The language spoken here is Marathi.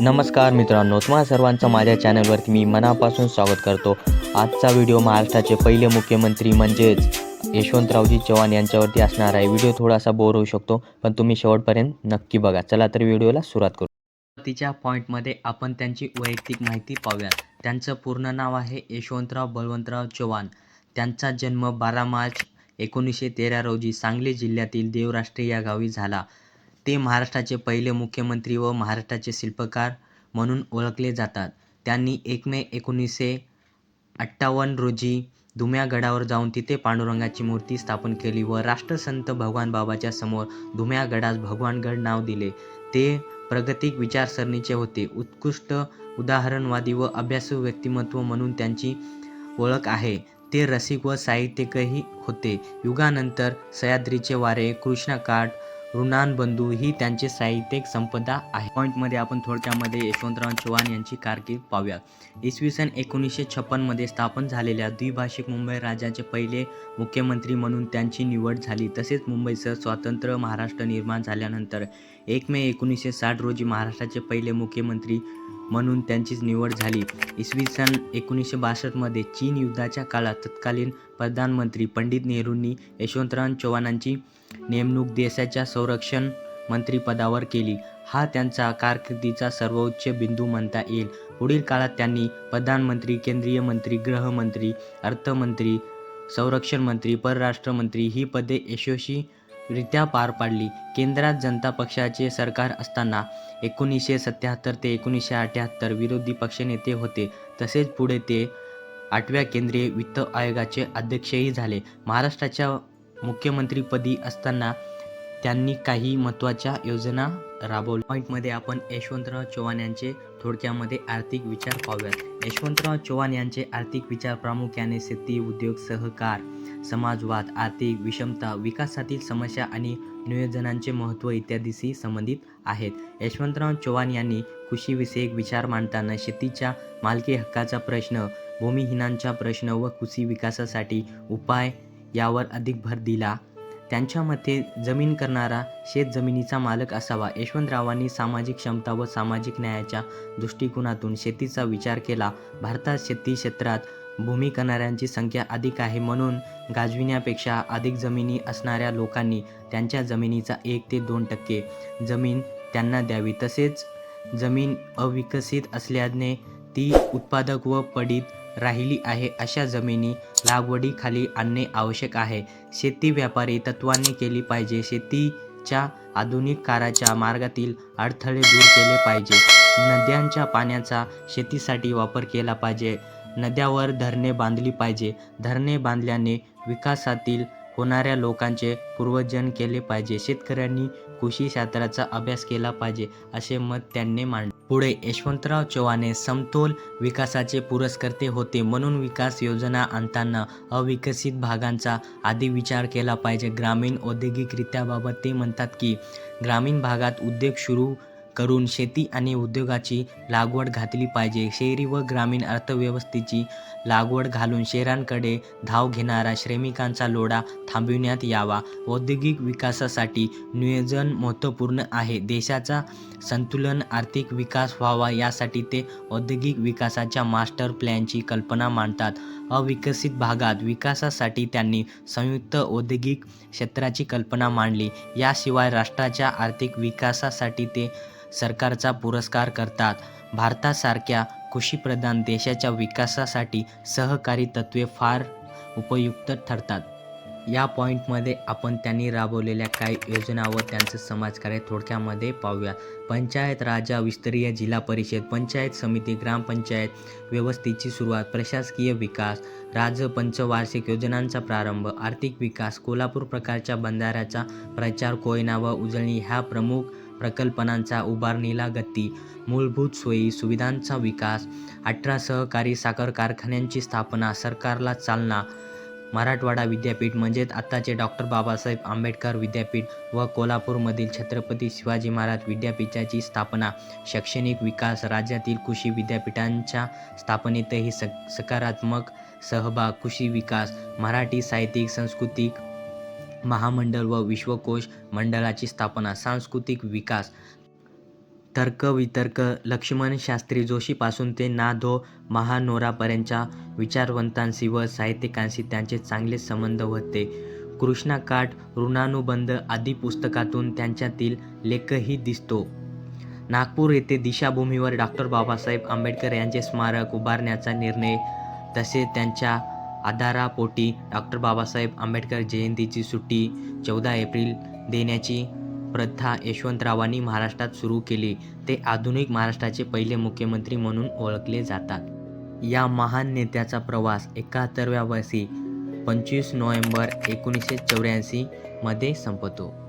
नमस्कार मित्रांनो तुम्हा सर्वांचं माझ्या चॅनलवरती मी मनापासून स्वागत करतो. आजचा व्हिडिओ महाराष्ट्राचे पहिले मुख्यमंत्री म्हणजेच यशवंतरावजी चव्हाण यांच्यावरती असणार आहे. व्हिडिओ थोडासा बोर होऊ शकतो पण तुम्ही शेवटपर्यंत नक्की बघा. चला तर व्हिडिओला सुरुवात करू. तिच्या पॉईंटमध्ये आपण त्यांची वैयक्तिक माहिती पाहूया. त्यांचं पूर्ण नाव आहे यशवंतराव बळवंतराव चव्हाण. त्यांचा जन्म बारा मार्च एकोणीसशे तेरा रोजी सांगली जिल्ह्यातील देवराष्ट्रे या गावी झाला. ते महाराष्ट्राचे पहिले मुख्यमंत्री व महाराष्ट्राचे शिल्पकार म्हणून ओळखले जातात. त्यांनी एक मे एकोणीसशे अठ्ठावन्न रोजी धुम्यागडावर जाऊन तिथे पांडुरंगाची मूर्ती स्थापन केली व राष्ट्रसंत भगवान बाबाच्या समोर धुम्यागडास भगवानगड नाव दिले. ते प्रगतिक विचारसरणीचे होते. उत्कृष्ट उदाहरणवादी व अभ्यासू व्यक्तिमत्व म्हणून त्यांची ओळख आहे. ते रसिक व साहित्यिकही होते. युगानंतर सह्याद्रीचे वारे कृष्णकाठ ऋणानबंधू ही त्यांची साहित्यिक संपदा आहे. पॉईंटमध्ये आपण थोडक्यामध्ये यशवंतराव चव्हाण यांची कारकीर्द पाहूया. इसवी सन एकोणीसशे छप्पनमध्ये स्थापन झालेल्या द्विभाषिक मुंबई राज्याचे पहिले मुख्यमंत्री म्हणून त्यांची निवड झाली. तसेच मुंबईसह स्वातंत्र्य महाराष्ट्र निर्माण झाल्यानंतर एक मे एकोणीसशे साठ रोजी महाराष्ट्राचे पहिले मुख्यमंत्री म्हणून त्यांचीच निवड झाली. इसवी सन एकोणीसशे बासष्टमध्ये चीन युद्धाच्या काळात तत्कालीन प्रधानमंत्री पंडित नेहरूंनी यशवंतराव चव्हाणांची नेमणूक देशाच्या संरक्षण मंत्रीपदावर केली. हा त्यांचा कारकिर्दीचा सर्वोच्च बिंदू म्हणता येईल. पुढील काळात त्यांनी प्रधानमंत्री केंद्रीय मंत्री गृहमंत्री अर्थमंत्री संरक्षण मंत्री परराष्ट्र मंत्री ही पदे यशस्वीरित्या पार पाडली. केंद्रात जनता पक्षाचे सरकार असताना एकोणीसशे सत्याहत्तर ते एकोणीसशे अठ्याहत्तर विरोधी पक्षनेते होते. तसेच पुढे ते आठव्या केंद्रीय वित्त आयोगाचे अध्यक्षही झाले. महाराष्ट्राच्या मुख्यमंत्रीपदी असताना त्यांनी काही महत्त्वाच्या योजना राबवल्या. पॉईंटमध्ये आपण यशवंतराव चव्हाण यांचे थोडक्यामध्ये आर्थिक विचार पाहूयात. यशवंतराव चव्हाण यांचे आर्थिक विचार प्रामुख्याने शेती उद्योग सहकार समाजवाद आर्थिक विषमता विकासातील समस्या आणि नियोजनांचे महत्त्व इत्यादीशी संबंधित आहेत. यशवंतराव चव्हाण यांनी कृषीविषयक विचार मांडताना शेतीच्या मालकी हक्काचा प्रश्न भूमिहीनांचा प्रश्न व कृषी विकासासाठी उपाय यावर अधिक भर दिला. त्यांच्या मते जमीन करणारा शेत जमिनीचा मालक असावा. यशवंतरावांनी सामाजिक क्षमता व सामाजिक न्यायाच्या दृष्टिकोनातून शेतीचा विचार केला. भारतात शेती क्षेत्रात भूमी करणाऱ्यांची संख्या अधिक आहे म्हणून गाजविण्यापेक्षा अधिक जमिनी असणाऱ्या लोकांनी त्यांच्या जमिनीचा एक ते दोन टक्के जमीन त्यांना द्यावी. तसेच जमीन अविकसित असल्याने ती उत्पादक व पडीत राहिली आहे अशा जमिनी लागवडीखाली आणणे आवश्यक आहे. शेती व्यापारी तत्वांनी केली पाहिजे. शेतीच्या आधुनिक काळाच्या मार्गातील अडथळे दूर केले पाहिजे. नद्यांच्या पाण्याचा शेतीसाठी वापर केला पाहिजे. नद्यावर धरणे बांधली पाहिजे. धरणे बांधल्याने विकासातील होणाऱ्या लोकांचे पूर्वजन केले पाहिजे. शेतकऱ्यांनी कृषी शास्त्राचा अभ्यास केला पाहिजे असे मत त्यांनी मांडले. पुढे यशवंतराव चव्हाणे समतोल विकासाचे पुरस्कर्ते होते म्हणून विकास योजना आणताना अविकसित भागांचा आधी विचार केला पाहिजे. ग्रामीण औद्योगिकरित्याबाबत ते म्हणतात की ग्रामीण भागात उद्योग सुरू करून शेती आणि उद्योगाची लागवड घातली पाहिजे. शहरी व ग्रामीण अर्थव्यवस्थेची लागवड घालून शहरांकडे धाव घेणारा श्रमिकांचा लोढा थांबविण्यात यावा. औद्योगिक विकासासाठी नियोजन महत्त्वपूर्ण आहे. देशाचा संतुलन आर्थिक विकास व्हावा यासाठी ते औद्योगिक विकासाच्या मास्टर प्लॅनची कल्पना मांडतात. अविकसित भागात विकासासाठी त्यांनी संयुक्त औद्योगिक क्षेत्राची कल्पना मांडली. याशिवाय राष्ट्राच्या आर्थिक विकासासाठी ते सरकारचा पुरस्कार करतात. भारतासारख्या कृषीप्रधान देशाच्या विकासासाठी सहकारी तत्त्वे फार उपयुक्त ठरतात. या पॉईंटमध्ये आपण त्यांनी राबवलेल्या काही योजना व त्यांचं समाजकार्य थोडक्यामध्ये पाहूया. पंचायत राजा विस्तरीय जिल्हा परिषद पंचायत समिती ग्रामपंचायत व्यवस्थेची सुरुवात प्रशासकीय विकास राज्य पंचवार्षिक योजनांचा प्रारंभ आर्थिक विकास कोल्हापूर प्रकारच्या बंधाऱ्याचा प्रचार कोयना व उजळणी ह्या प्रमुख प्रकल्पनांचा उभारणीला गती मूलभूत सोयी सुविधांचा विकास अठरा सहकारी साखर कारखान्यांची स्थापना सरकारला चालना मराठवाडा विद्यापीठ म्हणजेच आत्ताचे डॉक्टर बाबासाहेब आंबेडकर विद्यापीठ व कोल्हापूरमधील छत्रपती शिवाजी महाराज विद्यापीठाची स्थापना शैक्षणिक विकास राज्यातील कृषी विद्यापीठांच्या स्थापनेतही स सकारात्मक सहभाग कृषी विकास मराठी साहित्यिक सांस्कृतिक महामंडळ व विश्वकोश मंडळाची स्थापना सांस्कृतिक विकास तर्कवितर्क लक्ष्मण शास्त्री जोशीपासून ते ना धो महानोरापर्यंतच्या विचारवंतांशी व साहित्यिकांशी त्यांचे चांगले संबंध होते. कृष्णाकाठ ऋणानुबंध आदी पुस्तकातून त्यांच्यातील लेखही दिसतो. नागपूर येथे दिशाभूमीवर डॉक्टर बाबासाहेब आंबेडकर यांचे स्मारक उभारण्याचा निर्णय तसे त्यांच्या आधारापोटी डॉक्टर बाबासाहेब आंबेडकर जयंतीची सुट्टी चौदा एप्रिल देण्याची प्रथा यशवंतरावांनी महाराष्ट्रात सुरू केली. ते आधुनिक महाराष्ट्राचे पहिले मुख्यमंत्री म्हणून ओळखले जातात. या महान नेत्याचा प्रवास एकाहत्तरव्या वर्षी पंचवीस नोव्हेंबर एकोणीसशे चौऱ्याऐंशीमध्ये संपतो.